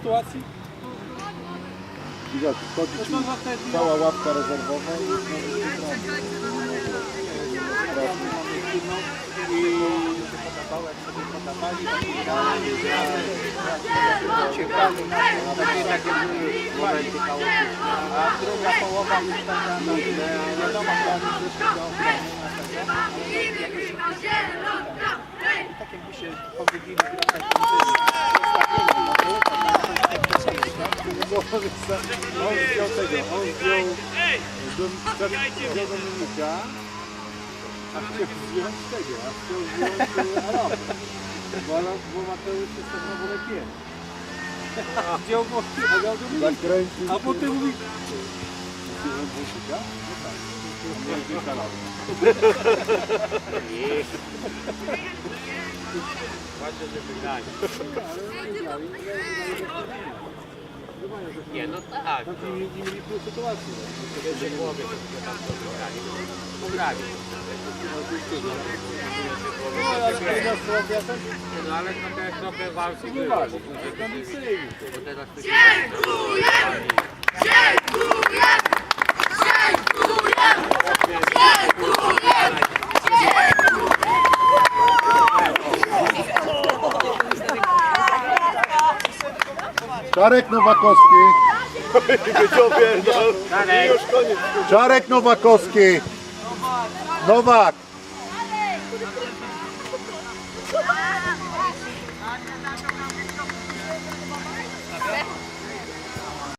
sytuacji? Widać, wchodzi ci cała ławka rezerwowa i znowu się I podobało, jak sobie podawali, ciekawe na takie, takie momenty chaotyczne. A druga połowa już taka, no, wiadomo, oni wyszli do obrony na tego. Tak jakby się Olha só, é o que eu tenho, olha o que eu... Eu dou-me cá, acho que eu fui antes de chegar, acho que eu fui é o Europa. Agora vou matar o que está na bola aqui. Se eu vou aqui, é o domingo. Ah, vou ter um link. Se eu vou chegar, não está. Não o nada. é o verdade. Nie, no tak. Tam nie, nie mieli tu sytuacji. W pierwszej połowie to tam to wygrali. Pograli. No ale trochę, trochę walki było. Bo teraz to się... Czarek Nowakowski. I już koniec. Czarek Nowakowski. Nowak. Nowak.